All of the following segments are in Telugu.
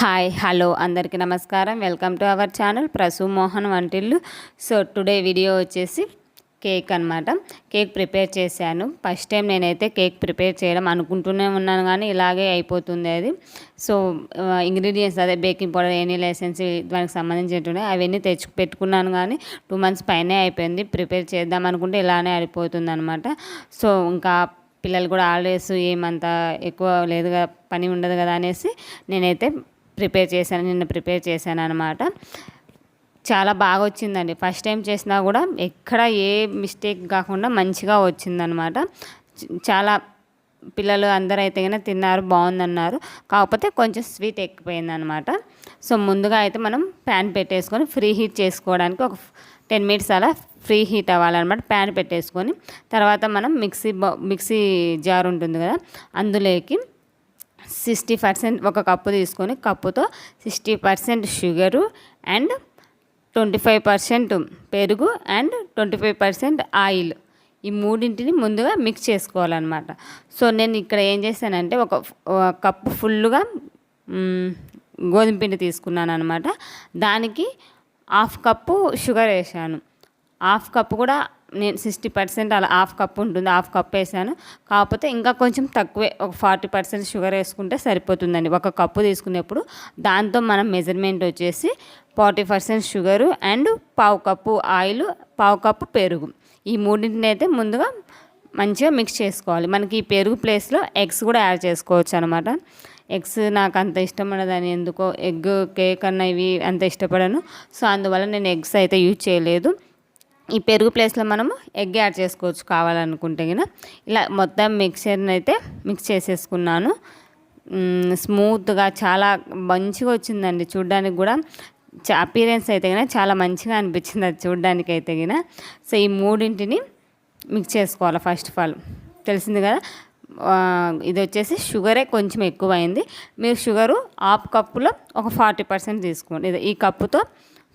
హాయ్ హలో అందరికీ నమస్కారం. Welcome to our channel Prasu Mohan Vantillu. So today video వచ్చేసి కేక్ అనమాట కేక్ ప్రిపేర్ చేశాను. ఫస్ట్ టైం నేనైతే కేక్ ప్రిపేర్ చేయడం అనుకుంటూనే ఉన్నాను కానీ ఇలాగే అయిపోతుంది అది. సో ఇంగ్రీడియంట్స్ అదే బేకింగ్ పౌడర్ ఎనీ లైసెన్స్ దానికి సంబంధించినవి అవన్నీ తెచ్చి పెట్టుకున్నాను కానీ టూ మంత్స్ పైనే అయిపోయింది. ప్రిపేర్ చేద్దాం అనుకుంటే ఇలానే అయిపోతుంది అనమాట సో ఇంకా పిల్లలు కూడా హాలిడేస్ ఏమంత ఎక్కువ లేదు కదా పని ఉండదు కదా అనేసి నేనైతే ప్రిపేర్ చేశాను నిన్న ప్రిపేర్ చేశాను అనమాట చాలా బాగా వచ్చిందండి. ఫస్ట్ టైం చేసినా కూడా ఎక్కడ ఏ మిస్టేక్ కాకుండా మంచిగా వచ్చిందనమాట చాలా పిల్లలు అందరూ అయితే కనుక తిన్నారు బాగుందన్నారు. కాకపోతే కొంచెం స్వీట్ ఎక్కిపోయింది అనమాట సో ముందుగా అయితే మనం ప్యాన్ పెట్టేసుకొని ఫ్రీ హీట్ చేసుకోవడానికి ఒక టెన్ మినిట్స్ అలా ఫ్రీ హీట్ అవ్వాలన్నమాట. ప్యాన్ పెట్టేసుకొని తర్వాత మనం మిక్సీ మిక్సీ జార్ ఉంటుంది కదా అందులోకి సిక్స్టీ పర్సెంట్ ఒక కప్పు తీసుకొని కప్పుతో sixty percent sugar and twenty five percent పెరుగు and twenty five percent oil ఈ మూడింటిని ముందుగా మిక్స్ చేసుకోవాలన్నమాట. సో నేను ఇక్కడ ఏం చేశానంటే ఒక కప్పు ఫుల్గా గోధుమపిండి గోధుమ పిండి తీసుకున్నాను అనమాట దానికి హాఫ్ కప్పు షుగర్ వేసాను. హాఫ్ కప్పు కూడా నేను సిక్స్టీ పర్సెంట్ అలా హాఫ్ కప్ ఉంటుంది హాఫ్ కప్ వేసాను. కాకపోతే ఇంకా కొంచెం తక్కువే ఒక ఫార్టీ పర్సెంట్ షుగర్ వేసుకుంటే సరిపోతుందండి. ఒక కప్పు తీసుకునేప్పుడు దాంతో మనం మెజర్మెంట్ వచ్చేసి ఫార్టీ పర్సెంట్ షుగరు అండ్ పావు కప్పు ఆయిల్ పావు కప్పు పెరుగు. ఈ మూడింటిని అయితే ముందుగా మంచిగా మిక్స్ చేసుకోవాలి. మనకి ఈ పెరుగు ప్లేస్లో ఎగ్స్ కూడా యాడ్ చేసుకోవచ్చు అనమాట ఎగ్స్ నాకు అంత ఇష్టం ఉండదని ఎందుకో ఎగ్ కేక్ అన్న ఇవి అంత ఇష్టపడను. సో అందువల్ల నేను ఎగ్స్ అయితే యూజ్ చేయలేదు. ఈ పెరుగు ప్లేస్లో మనము ఎగ్ యాడ్ చేసుకోవచ్చు కావాలనుకుంటే గిన. ఇలా మొత్తం మిక్చర్ని అయితే మిక్స్ చేసేసుకున్నాను. స్మూత్గా చాలా మంచిగా వచ్చిందండి చూడ్డానికి కూడా. అపీరెన్స్ అయితే కనుక చాలా మంచిగా అనిపించింది అది చూడ్డానికి అయితే కనుక సో ఈ మూడింటిని మిక్స్ చేసుకోవాలి ఫస్ట్ ఆఫ్ ఆల్. తెలిసింది కదా? ఇది వచ్చేసి షుగరే కొంచెం ఎక్కువ అయింది మీరు షుగరు హాఫ్ కప్పులో ఒక ఫార్టీ పర్సెంట్ తీసుకోండి. ఇది ఈ కప్పుతో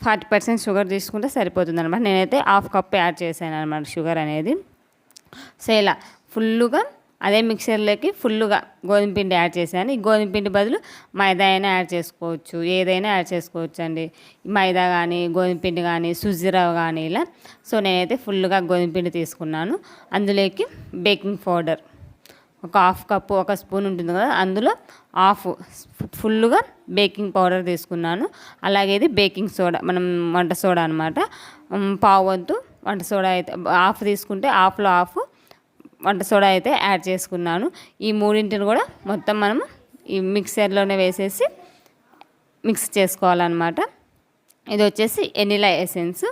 ఫార్టీ పర్సెంట్ షుగర్ తీసుకుంటే సరిపోతుంది అనమాట నేనైతే హాఫ్ కప్ యాడ్ చేశాను అనమాట షుగర్ అనేది. సో ఇలా ఫుల్లుగా అదే మిక్సర్లోకి ఫుల్లుగా గోధుమ పిండి యాడ్ చేశాను. ఈ గోధుమ పిండి బదులు మైదా అయినా యాడ్ చేసుకోవచ్చు ఏదైనా యాడ్ చేసుకోవచ్చు అండి మైదా కానీ గోధుమ పిండి కానీ సుజీరవ కానీ ఇలా. సో నేనైతే ఫుల్గా గోధుమ పిండి తీసుకున్నాను. అందులోకి బేకింగ్ పౌడర్. ఒక హాఫ్ కప్పు ఒక స్పూన్ ఉంటుంది కదా అందులో హాఫ్ ఫుల్గా బేకింగ్ పౌడర్ తీసుకున్నాను. అలాగే ఇది బేకింగ్ సోడా మనం వంట సోడా అనమాట పావు వంతు వంట సోడా అయితే హాఫ్ తీసుకుంటే హాఫ్లో హాఫ్ వంట సోడా అయితే యాడ్ చేసుకున్నాను. ఈ మూడింటిని కూడా మొత్తం మనము ఈ మిక్సర్లోనే వేసేసి మిక్స్ చేసుకోవాలన్నమాట. ఇది వచ్చేసి vanilla essence.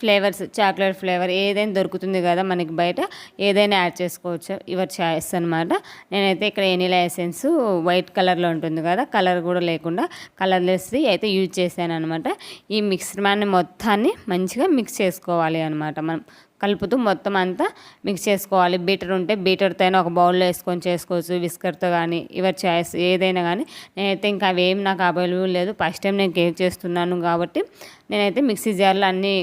Flavours chocolate flavour ఏదైనా దొరుకుతుంది కదా మనకి బయట ఏదైనా యాడ్ చేసుకోవచ్చు. ఇవర్ చాయిస్ అనమాట నేనైతే ఇక్కడ ఎనీలా ఎసెన్స్ వైట్ కలర్లో ఉంటుంది కదా కలర్ కూడా లేకుండా కలర్లెస్ది అయితే యూజ్ చేశాను అనమాట ఈ మిక్స్డ్ మొత్తాన్ని మంచిగా మిక్స్ చేసుకోవాలి అనమాట మనం కలుపుతూ మొత్తం అంతా మిక్స్ చేసుకోవాలి. బీటర్ ఉంటే బీటర్తో అయినా ఒక బౌల్లో వేసుకొని చేసుకోవచ్చు. విస్కర్తో కానీ ఇవర్ చాయిస్ ఏదైనా కానీ నేనైతే ఇంకా అవేం నాకు అవైలబుల్ లేదు. ఫస్ట్ టైం నేను కేక్ చేస్తున్నాను కాబట్టి నేనైతే మిక్సీ జార్లో అన్నీ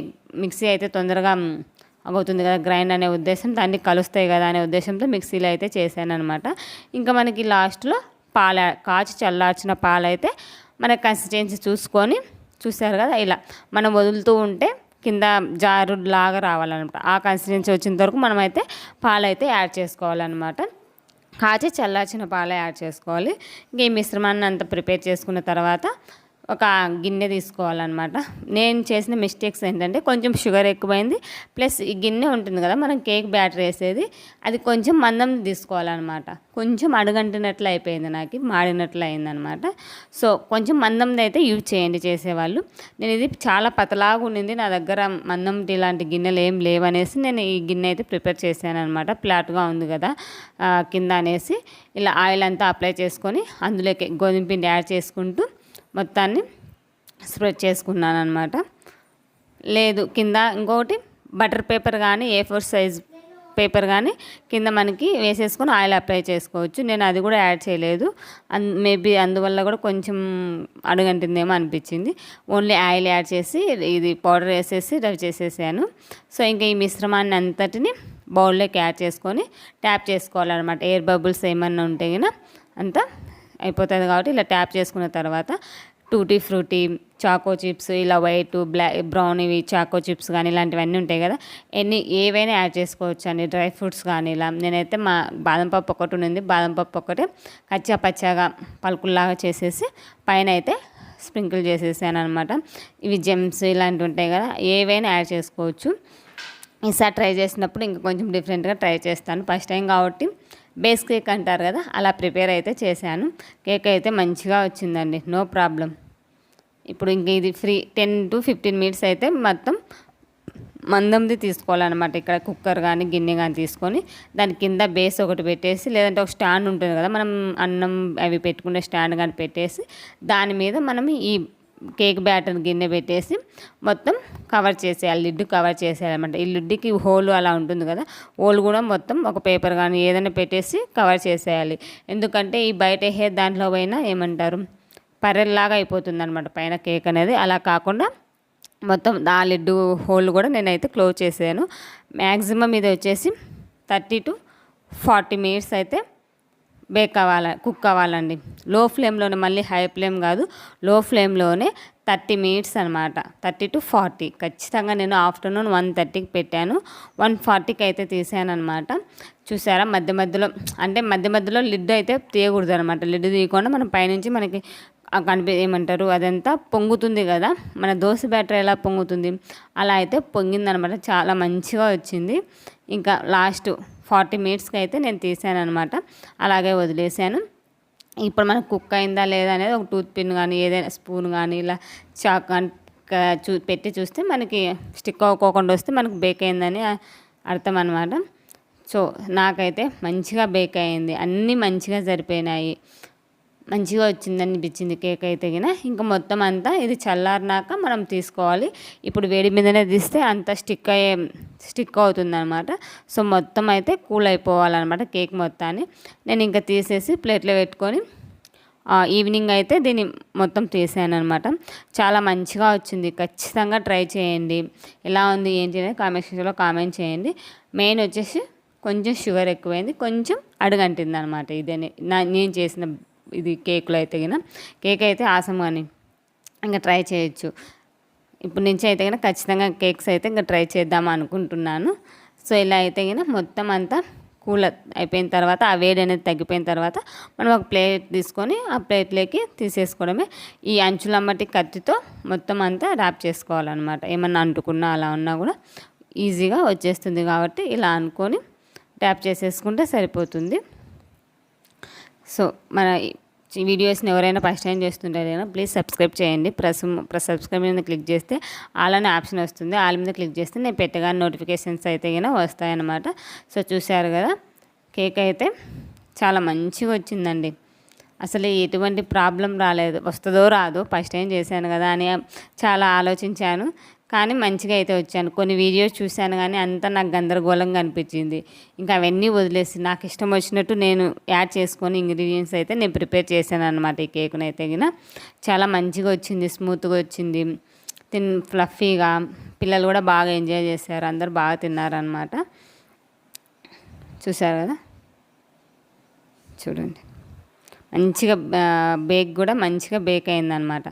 మిక్సీ అయితే తొందరగా అవుతుంది కదా గ్రైండ్ అనే ఉద్దేశం. దాన్ని కలుస్తాయి కదా అనే ఉద్దేశంతో మిక్సీలో అయితే చేశాను అనమాట ఇంకా మనకి లాస్ట్లో పాల కాచి చల్లార్చిన పాలు అయితే మన కన్సిస్టెన్సీ చూసుకొని చూసారు కదా ఇలా మనం వదులుతూ ఉంటే కింద జారు లాగా రావాలన్నమాట. ఆ కన్సిస్టెన్సీ వచ్చిన వరకు మనమైతే పాలైతే యాడ్ చేసుకోవాలన్నమాట. కాచి చల్లార్చిన పాలు యాడ్ చేసుకోవాలి. ఇంకా ఈ మిశ్రమాన్ని అంతా ప్రిపేర్ చేసుకున్న తర్వాత ఒక గిన్నె తీసుకోవాలన్నమాట. నేను చేసిన మిస్టేక్స్ ఏంటంటే కొంచెం షుగర్ ఎక్కువైంది. ప్లస్ ఈ గిన్నె ఉంటుంది కదా మనం కేక్ బ్యాటర్ వేసేది అది కొంచెం మందం తీసుకోవాలన్నమాట. కొంచెం అడుగంటినట్లు అయిపోయింది నాకు మాడినట్లు అయిందనమాట సో కొంచెం మందంది అయితే యూజ్ చేయండి చేసేవాళ్ళు. నేను ఇది చాలా పతలాగా ఉండింది నా దగ్గర మందం ఇలాంటి గిన్నెలు ఏం లేవనేసి నేను ఈ గిన్నె అయితే ప్రిపేర్ చేశాను అనమాట ఫ్లాట్గా ఉంది కదా కింద అనేసి. ఇలా ఆయిల్ అంతా అప్లై చేసుకొని అందులోకి గోధుమ పిండి యాడ్ చేసుకుంటూ మొత్తాన్ని స్ప్రెడ్ చేసుకున్నాను అనమాట లేదు కింద ఇంకొకటి బటర్ పేపర్ కానీ ఏ ఫోర్ సైజ్ పేపర్ కానీ కింద మనకి వేసేసుకొని ఆయిల్ అప్లై చేసుకోవచ్చు. నేను అది కూడా యాడ్ చేయలేదు. అన్ మేబీ అందువల్ల కూడా కొంచెం అడుగంటిందేమో అనిపించింది. ఓన్లీ ఆయిల్ యాడ్ చేసి ఇది పౌడర్ వేసేసి రవి చేసేసాను. సో ఇంకా ఈ మిశ్రమాన్ని అంతటిని బౌల్లోకి యాడ్ చేసుకొని ట్యాప్ చేసుకోవాలన్నమాట. ఎయిర్ బబుల్స్ ఏమన్నా ఉంటే గిన అంతా అయిపోతుంది కాబట్టి ఇలా ట్యాప్ చేసుకున్న తర్వాత టూటీ ఫ్రూటీ చాకో చిప్స్ ఇలా వైట్ బ్లాక్ బ్రౌన్ ఇవి చాకో చిప్స్ కానీ ఇలాంటివన్నీ ఉంటాయి కదా. ఎన్ని ఏవైనా యాడ్ చేసుకోవచ్చు అండి డ్రై ఫ్రూట్స్ కానీ ఇలా. నేనైతే మా బాదం పప్పు ఒకటి ఉంది బాదం పప్పు ఒకటి కచ్చా పచ్చాగా పలుకుల్లాగా చేసేసి పైన అయితే స్ప్రింకిల్ చేసేసాను అనమాట ఇవి జెమ్స్ ఇలాంటివి ఉంటాయి కదా. ఏవైనా యాడ్ చేసుకోవచ్చు. ఈసారి ట్రై చేసినప్పుడు ఇంకా కొంచెం డిఫరెంట్గా ట్రై చేస్తాను. ఫస్ట్ టైం కాబట్టి బేస్ కేక్ అంటారు కదా అలా ప్రిపేర్ అయితే చేశాను. కేక్ అయితే మంచిగా వచ్చిందండి నో ప్రాబ్లం. ఇప్పుడు ఇంక ఇది free ten to fifteen minutes అయితే మొత్తం మందంది తీసుకోవాలన్నమాట. ఇక్కడ కుక్కర్ కానీ గిన్నె కానీ తీసుకొని దాని కింద బేస్ ఒకటి పెట్టేసి లేదంటే ఒక స్టాండ్ ఉంటుంది కదా మనం అన్నం అవి పెట్టుకునే స్టాండ్ కానీ పెట్టేసి దాని మీద మనం ఈ కేక్ బ్యాటర్ గిన్నె పెట్టేసి మొత్తం కవర్ చేసేయాలి. లిడ్ కవర్ చేసేయాలన్నమాట. ఈ లిడ్డుకి హోల్ అలా ఉంటుంది కదా హోల్ కూడా మొత్తం ఒక పేపర్ కానీ ఏదైనా పెట్టేసి కవర్ చేసేయాలి. ఎందుకంటే ఈ బయట హెయిర్ దాంట్లో పోయినా ఏమంటారు పర్రెల్లాగా అయిపోతుంది అనమాట పైన కేక్ అనేది. అలా కాకుండా మొత్తం ఆ లిడ్డు హోల్ కూడా నేనైతే క్లోజ్ చేసాను మ్యాక్సిమం ఇది వచ్చేసి థర్టీ టు ఫార్టీ మినిట్స్ అయితే బేక్ అవ్వాలి కుక్ అవ్వాలండి. లో ఫ్లేమ్లోనే మళ్ళీ హై ఫ్లేమ్ కాదు లో ఫ్లేమ్లోనే థర్టీ మినిట్స్ అనమాట థర్టీ టు ఫార్టీ ఖచ్చితంగా నేను ఆఫ్టర్నూన్ వన్ థర్టీకి పెట్టాను. వన్ ఫార్టీకి అయితే తీసాను అనమాట చూసారా? మధ్య మధ్యలో అంటే మధ్య మధ్యలో లిడ్ అయితే తీయకూడదు అనమాట లిడ్ తీయకుండా మనం పైనుంచి మనకి కనిపి ఏమంటారు? అదంతా పొంగుతుంది కదా? మన దోశ బ్యాటర్ ఎలా పొంగుతుంది? అలా అయితే పొంగిందనమాట చాలా మంచిగా వచ్చింది. ఇంకా లాస్ట్ ఫార్టీ మినిట్స్కి అయితే నేను తీసాను అనమాట అలాగే వదిలేసాను. ఇప్పుడు మనకు కుక్ అయిందా లేదా అనేది ఒక టూత్ పిన్ కానీ ఏదైనా స్పూన్ కానీ ఇలా చాక్ చూ పెట్టి చూస్తే మనకి స్టిక్ అవ్వకోకుండా వస్తే మనకు బేక్ అయిందని అర్థం అనమాట సో నాకైతే మంచిగా బేక్ అయింది. అన్నీ మంచిగా సరిపోయినాయి మంచిగా వచ్చింది అనిపించింది కేక్ అయితే గిన. ఇంకా మొత్తం అంతా ఇది చల్లారినాక మనం తీసుకోవాలి. ఇప్పుడు వేడి మీదనే తీస్తే అంత స్టిక్ అయ్యే స్టిక్ అవుతుంది అనమాట సో మొత్తం అయితే కూల్ అయిపోవాలన్నమాట కేక్ మొత్తాన్ని. నేను ఇంకా తీసేసి ప్లేట్లో పెట్టుకొని ఈవినింగ్ అయితే దీన్ని మొత్తం తీసాను అనమాట చాలా మంచిగా వచ్చింది. ఖచ్చితంగా ట్రై చేయండి. ఎలా ఉంది ఏంటి అనేది కామెంట్ సెక్షన్లో కామెంట్ చేయండి. మెయిన్ వచ్చేసి కొంచెం షుగర్ ఎక్కువైంది. కొంచెం అడుగంటింది అనమాట ఇదే నా నేను చేసిన ఇది కేకులు అయితే గిన కేక్ అయితే ఆసం కానీ ఇంకా ట్రై చేయొచ్చు. ఇప్పుడు నుంచి అయితే కనుక ఖచ్చితంగా కేక్స్ అయితే ఇంకా ట్రై చేద్దాం అనుకుంటున్నాను. సో ఇలా అయితే కనుక మొత్తం అంతా కూల్ అయిపోయిన తర్వాత ఆ వేడి అనేది తగ్గిపోయిన తర్వాత మనం ఒక ప్లేట్ తీసుకొని ఆ ప్లేట్లోకి తీసేసుకోవడమే. ఈ అంచులమ్మటి కత్తితో మొత్తం అంతా ర్యాప్ చేసుకోవాలన్నమాట. ఏమన్నా అంటుకున్నా అలా ఉన్నా కూడా ఈజీగా వచ్చేస్తుంది కాబట్టి ఇలా అనుకొని ట్యాప్ చేసేసుకుంటే సరిపోతుంది. సో మన వీడియోస్ని ఎవరైనా ఫస్ట్ టైం చేస్తుంటారైనా ప్లీజ్ సబ్స్క్రైబ్ చేయండి. ప్రెస్ ప్రెస్ సబ్స్క్రైబ్ మీద క్లిక్ చేస్తే ఆల్ అనే ఆప్షన్ వస్తుంది. ఆల్ మీద క్లిక్ చేస్తే నేను పెట్టగానే నోటిఫికేషన్స్ అయితే కనుక వస్తాయన్నమాట. సో చూశారు కదా కేక్ అయితే చాలా మంచిగా వచ్చిందండి. అసలు ఎటువంటి ప్రాబ్లం రాలేదు. వస్తుందో రాదో ఫస్ట్ టైం చేశాను కదా అని చాలా ఆలోచించాను. కానీ మంచిగా అయితే వచ్చాను. కొన్ని వీడియోస్ చూశాను కానీ అంతా నాకు గందరగోళంగా అనిపించింది. ఇంకా అవన్నీ వదిలేసి నాకు ఇష్టం వచ్చినట్టు నేను యాడ్ చేసుకొని ఇంగ్రీడియంట్స్ అయితే నేను ప్రిపేర్ చేశాను అనమాట ఈ కేక్ను అయితే గిన. చాలా మంచిగా వచ్చింది స్మూత్గా వచ్చింది. తిన్ ఫ్లఫీగా. పిల్లలు కూడా బాగా ఎంజాయ్ చేశారు. అందరు బాగా తిన్నారనమాట చూసారు కదా? చూడండి. మంచిగా బేక్ కూడా మంచిగా బేక్ అయిందనమాట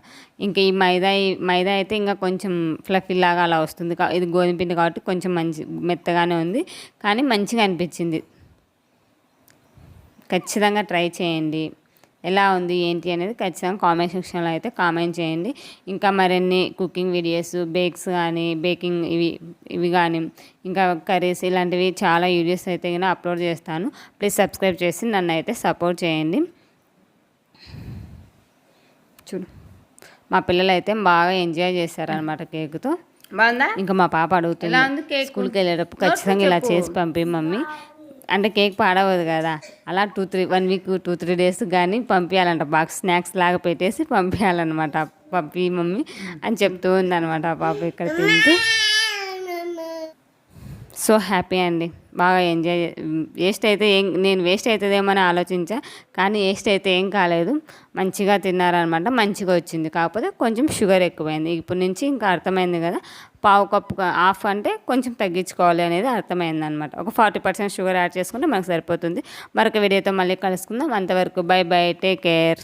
ఇంకా ఈ మైదా మైదా అయితే ఇంకా కొంచెం ఫ్లఫీ లాగా అలా వస్తుంది ఇది గోధుమ పిండి కాబట్టి కొంచెం మంచి మెత్తగానే ఉంది. కానీ మంచిగా అనిపించింది. ఖచ్చితంగా ట్రై చేయండి. ఎలా ఉంది ఏంటి అనేది ఖచ్చితంగా కామెంట్ సెక్షన్లో అయితే కామెంట్ చేయండి. ఇంకా మరిన్ని కుకింగ్ వీడియోస్ బేక్స్ కానీ బేకింగ్ ఇవి ఇవి కానీ ఇంకా కర్రీస్ ఇలాంటివి చాలా వీడియోస్ అయితే కానీ అప్లోడ్ చేస్తాను. ప్లీజ్ సబ్స్క్రైబ్ చేసి నన్ను అయితే సపోర్ట్ చేయండి. చూడు. మా పిల్లలు అయితే బాగా ఎంజాయ్ చేశారనమాట కేక్తో. బాగుందా? ఇంకా మా పాప అడుగుతుంది స్కూల్కి వెళ్ళేటప్పుడు ఖచ్చితంగా ఇలా చేసి పంపి మమ్మీ. అంటే కేక్ పాడవదు కదా. అలా two three one week two three days కానీ పంపించాలంట బాక్స్ స్నాక్స్ లాగా పెట్టేసి పంపించాలన్నమాట పంపి మమ్మీ అని చెప్తూ ఉందన్నమాట ఆ పాప ఇక్కడ తింటూ. సో హ్యాపీ అండి. బాగా ఎంజాయ్ వేస్ట్ అయితే ఏం నేను వేస్ట్ అవుతుందేమో అని ఆలోచించా. కానీ వేస్ట్ అయితే ఏం కాలేదు. మంచిగా తిన్నారనమాట. మంచిగా వచ్చింది. కాకపోతే కొంచెం షుగర్ ఎక్కువైంది. ఇప్పటి నుంచి ఇంకా అర్థమైంది కదా. పావు కప్పు హాఫ్ అంటే కొంచెం తగ్గించుకోవాలి అనేది అర్థమైంది అనమాట ఒక ఫార్టీ పర్సెంట్ షుగర్ యాడ్ చేసుకుంటే మనకు సరిపోతుంది. మరొక వీడియోతో మళ్ళీ కలుసుకుందాం. అంతవరకు బై బై. Take care.